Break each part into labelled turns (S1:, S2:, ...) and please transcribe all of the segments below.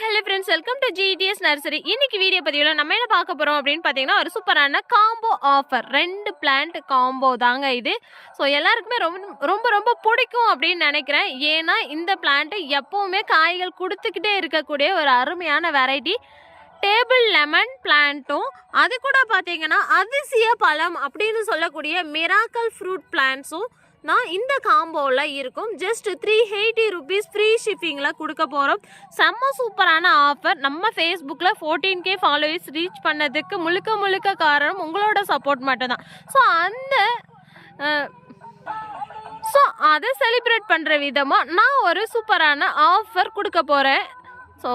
S1: Hello friends welcome to GDS nursery இன்னைக்கு video பதிவில் நம்ம என்ன பார்க்க போகிறோம் அப்படின்னு பார்த்தீங்கன்னா ஒரு சூப்பரான காம்போ ஆஃபர் ரெண்டு பிளான்ட் காம்போ தாங்க இது. ஸோ எல்லாருக்குமே ரொம்ப ரொம்ப ரொம்ப பிடிக்கும் அப்படின்னு நினைக்கிறேன். ஏன்னா இந்த பிளான்ட்டு எப்போவுமே காய்கள் கொடுத்துக்கிட்டே இருக்கக்கூடிய ஒரு அருமையான வெரைட்டி டேபிள் லெமன் பிளான்ட்டும் அது கூட பார்த்தீங்கன்னா அதிசய பழம் அப்படின்னு சொல்லக்கூடிய மிராக்கல் ஃப்ரூட் பிளான்ட்ஸும் நான் இந்த காம்போவில் இருக்கும். Just three eighty rupees free ஷிப்பிங்கில் கொடுக்க போகிறோம் செம்ம சூப்பரான ஆஃபர் நம்ம ஃபேஸ்புக்கில் ஃபோர்டீன் கே ஃபாலோவர்ஸ் ரீச் பண்ணதுக்கு முழுக்க முழுக்க காரணம் உங்களோட சப்போர்ட் மட்டும்தான். ஸோ அந்த ஸோ அதை செலிப்ரேட் பண்ணுற விதமாக நான் ஒரு சூப்பரான ஆஃபர் கொடுக்க போகிறேன் ஸோ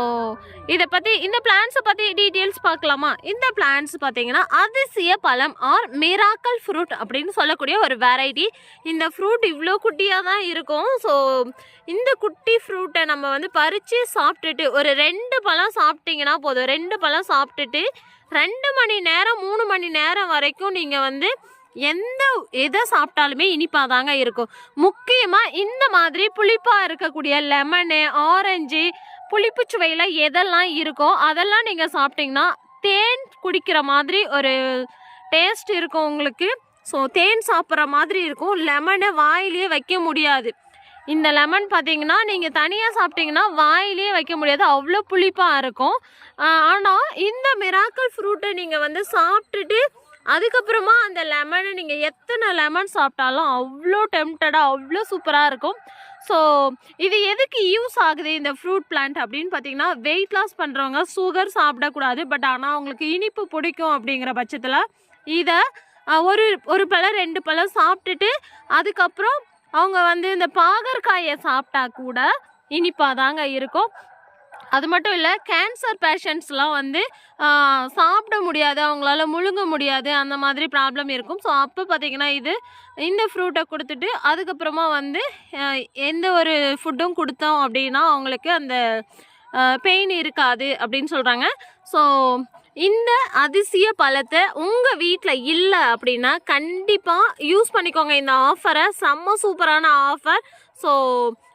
S1: இதை பற்றி இந்த பிளான்ஸை பற்றி டீட்டெயில்ஸ் பார்க்கலாமா? இந்த பிளான்ஸ் பார்த்தீங்கன்னா அதிசய பழம் ஆர் மிராக்கல் ஃப்ரூட் அப்படின்னு சொல்லக்கூடிய ஒரு வெரைட்டி இந்த ஃப்ரூட் இவ்வளோ குட்டியாக தான் இருக்கும். ஸோ இந்த குட்டி ஃப்ரூட்டை நம்ம வந்து பறித்து சாப்பிட்டுட்டு ஒரு ரெண்டு பழம் சாப்பிட்டீங்கன்னா போதும். ரெண்டு பழம் சாப்பிட்டுட்டு ரெண்டு மணி நேரம் மூணு மணி நேரம் வரைக்கும் நீங்கள் வந்து எந்த எதை சாப்பிட்டாலுமே இனிப்பாக தாங்க இருக்கும். முக்கியமாக இந்த மாதிரி புளிப்பாக இருக்கக்கூடிய லெமனு ஆரஞ்சு புளிப்பு சுவையில் எதெல்லாம் இருக்கோ அதெல்லாம் நீங்கள் சாப்பிட்டீங்கன்னா தேன் குடிக்கிற மாதிரி ஒரு டேஸ்ட் இருக்கும் உங்களுக்கு. ஸோ தேன் சாப்பிட்ற மாதிரி இருக்கும். லெமனை வாயிலேயே வைக்க முடியாது. இந்த லெமன் பார்த்தீங்கன்னா நீங்கள் தனியாக சாப்பிட்டீங்கன்னா வாயிலேயே வைக்க முடியாது. அவ்வளோ புளிப்பாக இருக்கும். ஆனால் இந்த மிராக்கல் ஃப்ரூட்டை நீங்கள் வந்து சாப்பிட்டுட்டு அதுக்கப்புறமா அந்த லெமனை நீங்கள் எத்தனை லெமன் சாப்பிட்டாலும் அவ்வளோ டெம்டடாக அவ்வளோ சூப்பராக இருக்கும். ஸோ இது எதுக்கு யூஸ் ஆகுது இந்த ஃப்ரூட் பிளான்ட் அப்படின்னு பார்த்தீங்கன்னா வெயிட் லாஸ் பண்ணுறவங்க சுகர் சாப்பிடக்கூடாது. பட் ஆனால் அவங்களுக்கு இனிப்பு பிடிக்கும் அப்படிங்கிற பட்சத்தில் இதை ஒரு ஒரு பழம் ரெண்டு பழம் சாப்பிட்டுட்டு அதுக்கப்புறம் அவங்க வந்து இந்த பாகற்காயை சாப்பிட்டா கூட இனிப்பாக தாங்க இருக்கும். அது மட்டும் இல்லை கேன்சர் பேஷண்ட்ஸ்லாம் வந்து சாப்பிட முடியாது அவங்களால முழுங்க முடியாது அந்த மாதிரி ப்ராப்ளம் இருக்கும். ஸோ அப்போ பார்த்தீங்கன்னா இது இந்த ஃப்ரூட்டை கொடுத்துட்டு அதுக்கப்புறமா வந்து எந்த ஒரு ஃபுட்டும் கொடுத்தோம் அப்படின்னா அவங்களுக்கு அந்த பெயின் இருக்காது அப்படின்னு சொல்கிறாங்க ஸோ இந்த அதிசய பழத்தை உங்கள் வீட்டில் இல்லை அப்படின்னா கண்டிப்பாக யூஸ் பண்ணிக்கோங்க. இந்த ஆஃபரை செம்ம சூப்பரான offer so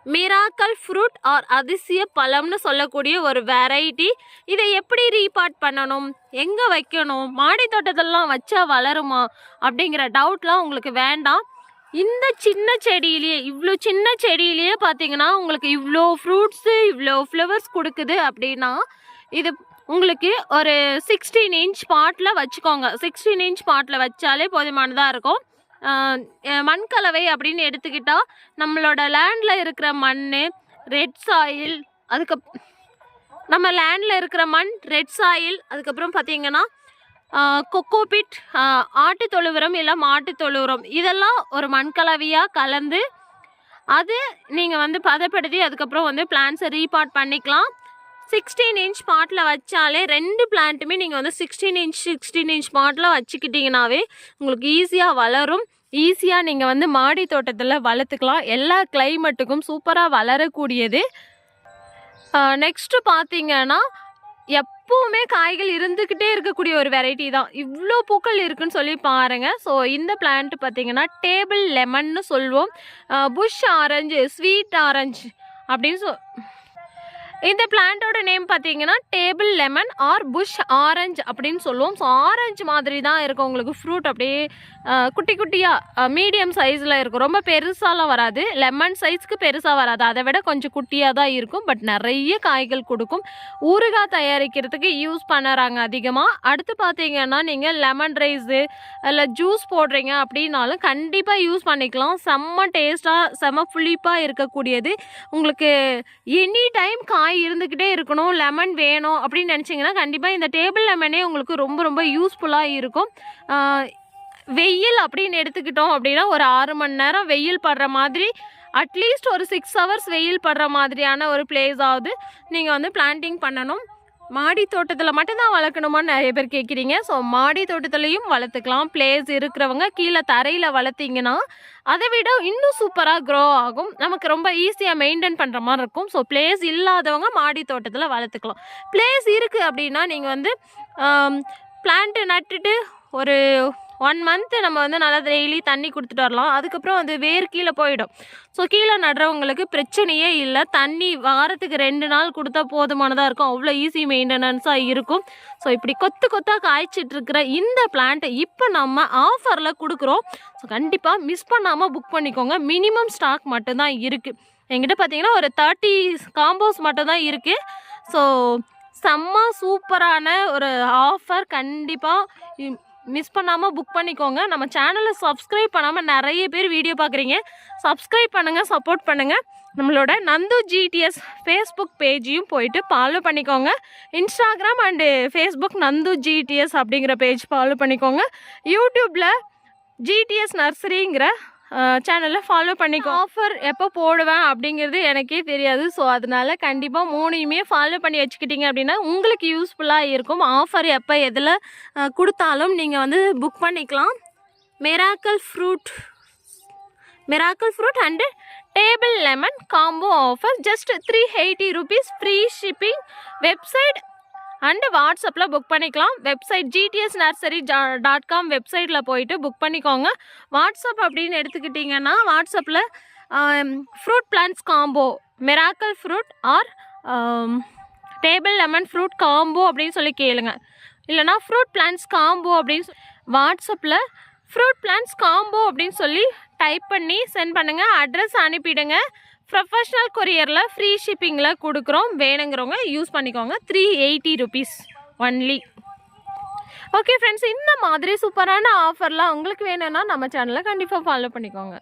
S1: miracle fruit or அதிசய பழம்னு சொல்லக்கூடிய ஒரு வெரைட்டி இதை எப்படி ரீபார்ட் பண்ணணும்? எங்கே வைக்கணும்? மாடி தோட்டத்திலலாம் வச்சா வளருமா? அப்படிங்கிற டவுட்லாம் உங்களுக்கு வேண்டாம். இந்த சின்ன செடியிலேயே இவ்வளோ சின்ன செடியிலேயே பார்த்தீங்கன்னா உங்களுக்கு இவ்வளோ ஃப்ரூட்ஸு இவ்வளோ ஃப்ளவர்ஸ் கொடுக்குது அப்படின்னா இது உங்களுக்கு ஒரு சிக்ஸ்டீன் இன்ச் பாட்டில் வச்சுக்கோங்க. சிக்ஸ்டீன் இன்ச் பாட்டில் வச்சாலே போதுமானதாக இருக்கும். மண் கலவை அப்படின்னு எடுத்துக்கிட்டால் நம்மளோட லேண்டில் இருக்கிற மண் ரெட் சாயில் அதுக்கு நம்ம லேண்டில் இருக்கிற மண் ரெட் சாயில் அதுக்கப்புறம் பார்த்தீங்கன்னா கொக்கோபிட் ஆட்டு தொழு உரம் இல்லை மாட்டு தொழு உரம் இதெல்லாம் ஒரு மண்கலவையாக கலந்து அது நீங்கள் வந்து பதப்படுத்தி அதுக்கப்புறம் வந்து பிளான்ஸை ரீபார்ட் பண்ணிக்கலாம். சிக்ஸ்டீன் இன்ச் பாட்டில் வச்சாலே ரெண்டு பிளான்ட்டுமே நீங்கள் வந்து sixteen inch sixteen inch bottle வச்சுக்கிட்டிங்கனாவே உங்களுக்கு ஈஸியாக வளரும். ஈஸியாக நீங்கள் வந்து மாடி தோட்டத்தில் வளர்த்துக்கலாம். எல்லா கிளைமேட்டுக்கும் சூப்பராக வளரக்கூடியது. நெக்ஸ்ட்டு பார்த்தீங்கன்னா எப்போவுமே காய்கள் இருந்துக்கிட்டே இருக்கக்கூடிய ஒரு வெரைட்டி தான். இவ்வளோ பூக்கள் இருக்குன்னு சொல்லி பாருங்கள் ஸோ இந்த பிளான்ட் பார்த்தீங்கன்னா டேபிள் லெமன்னு சொல்லுவோம் புஷ் ஆரஞ்சு ஸ்வீட் ஆரஞ்சு அப்படின்னு சொ இந்த பிளான்ட்டோட நேம் பார்த்தீங்கன்னா table lemon or bush orange அப்படின்னு சொல்லுவோம். ஸோ ஆரஞ்சு மாதிரி தான் இருக்கும் உங்களுக்கு ஃப்ரூட் அப்படியே குட்டி குட்டியாக மீடியம் சைஸில் இருக்கும். ரொம்ப பெருசாலாம் வராது. லெமன் சைஸ்க்கு பெருசாக வராது. அதை விட கொஞ்சம் குட்டியாக தான் இருக்கும். பட் நிறைய காய்கள் கொடுக்கும். ஊறுகாய் தயாரிக்கிறதுக்கு யூஸ் பண்ணுறாங்க அதிகமாக அடுத்து பார்த்தீங்கன்னா நீங்கள் லெமன் ரைஸு இல்லை ஜூஸ் போடுறீங்க அப்படின்னாலும் கண்டிப்பாக யூஸ் பண்ணிக்கலாம். செம்ம டேஸ்ட்டாக செம்ம புளிப்பாக இருக்கக்கூடியது. உங்களுக்கு எனி டைம் காய் இருந்துக்கிட்டே இருக்கணும் லெமன் வேணும் அப்படின்னு நினச்சிங்கன்னா கண்டிப்பாக இந்த டேபிள் லெமனே உங்களுக்கு ரொம்ப ரொம்ப யூஸ்ஃபுல்லாக இருக்கும். வெயில் அப்படின்னு எடுத்துக்கிட்டோம் அப்படின்னா ஒரு ஆறு மணி நேரம் வெயில் படுற மாதிரி அட்லீஸ்ட் ஒரு சிக்ஸ் ஹவர்ஸ் வெயில் படுற மாதிரியான ஒரு பிளேஸ் ஆகுது நீங்கள் வந்து பிளான்டிங் பண்ணணும். மாடி தோட்டத்தில் மட்டும்தான் வளர்க்கணுமான்னு நிறைய பேர் கேட்குறீங்க ஸோ மாடி தோட்டத்துலேயும் வளர்த்துக்கலாம். பிளேஸ் இருக்கிறவங்க கீழே தரையில் வளர்த்தீங்கன்னா அதை விட இன்னும் சூப்பராக க்ரோ ஆகும். நமக்கு ரொம்ப ஈஸியாக மெயின்டைன் பண்ணுற மாதிரி இருக்கும். ஸோ பிளேஸ் இல்லாதவங்க மாடி தோட்டத்தில் வளர்த்துக்கலாம். பிளேஸ் இருக்குது அப்படின்னா நீங்கள் வந்து பிளான்ட்டு நட்டுட்டு ஒரு ஒன் மந்த் நம்ம வந்து நல்லா டெய்லி தண்ணி கொடுத்துட்டு வரலாம். அதுக்கப்புறம் வந்து வேர் கீழே போயிடும். ஸோ கீழே நடுறவங்களுக்கு பிரச்சனையே இல்லை. தண்ணி வாரத்துக்கு ரெண்டு நாள் கொடுத்தா போதுமானதாக இருக்கும். அவ்வளோ ஈஸி மெயின்டெனன்ஸாக இருக்கும். ஸோ இப்படி கொத்து கொத்தாக காய்ச்சிட்டு இருக்கிற இந்த பிளான்ட்டை இப்போ நம்ம ஆஃபரில் கொடுக்குறோம். ஸோ கண்டிப்பாக மிஸ் பண்ணாமல் புக் பண்ணிக்கோங்க. மினிமம் ஸ்டாக் மட்டும்தான் இருக்குது எங்கிட்ட பார்த்தீங்கன்னா ஒரு தேர்ட்டி காம்போஸ் மட்டும்தான் இருக்குது ஸோ செம்ம சூப்பரான ஒரு ஆஃபர் கண்டிப்பாக மிஸ் பண்ணாமல் புக் பண்ணிக்கோங்க. நம்ம சேனலை சப்ஸ்கிரைப் பண்ணாமல் நிறைய பேர் வீடியோ பார்க்குறீங்க. சப்ஸ்கிரைப் பண்ணுங்கள் சப்போர்ட் பண்ணுங்கள் நம்மளோட நந்து ஜிடிஎஸ் ஃபேஸ்புக் பேஜையும் போயிட்டு ஃபாலோ பண்ணிக்கோங்க. Instagram and Facebook Nandu GDS அப்படிங்கிற பேஜ் ஃபாலோ பண்ணிக்கோங்க. யூடியூப்பில் ஜிடிஎஸ் நர்சரிங்கிற சேனலை ஃபாலோ பண்ணிக்கோ. ஆஃபர் எப்போ போடுவேன் அப்படிங்கிறது எனக்கே தெரியாது. ஸோ அதனால கண்டிப்பாக மூணையுமே ஃபாலோ பண்ணி வச்சுக்கிட்டீங்க அப்படின்னா உங்களுக்கு யூஸ்ஃபுல்லாக இருக்கும். ஆஃபர் எப்போ எதில் கொடுத்தாலும் நீங்கள் வந்து புக் பண்ணிக்கலாம். Miracle fruit miracle fruit and table lemon combo offer just three eighty rupees free shipping website and வாட்ஸ்அப்பில் புக் பண்ணிக்கலாம். Website GDS nursery dot com வெப்சைட்டில் போயிட்டு புக் பண்ணிக்கோங்க. வாட்ஸ்அப் அப்படின்னு எடுத்துக்கிட்டிங்கன்னா வாட்ஸ்அப்பில் fruit plants combo miracle fruit or table lemon fruit combo அப்படின்னு சொல்லி கேளுங்க. இல்லைனா ஃப்ரூட் பிளான்ஸ் காம்போ அப்படின்னு வாட்ஸ்அப்பில் ஃப்ரூட் பிளான்ஸ் காம்போ அப்படின்னு சொல்லி டைப் பண்ணி சென்ட் பண்ணுங்கள் அட்ரஸ் அனுப்பிடுங்க. ப்ரொஃபஷ்னல் கொரியரில் ஃப்ரீ ஷிப்பிங்கில் கொடுக்குறோம். வேணுங்கிறவங்க யூஸ் பண்ணிக்கோங்க. Three eighty rupees only okay friends இந்த மாதிரி சூப்பரான ஆஃபர்லாம் உங்களுக்கு வேணும்னா நம்ம சேனலை கண்டிப்பாக ஃபாலோ பண்ணிக்கோங்க.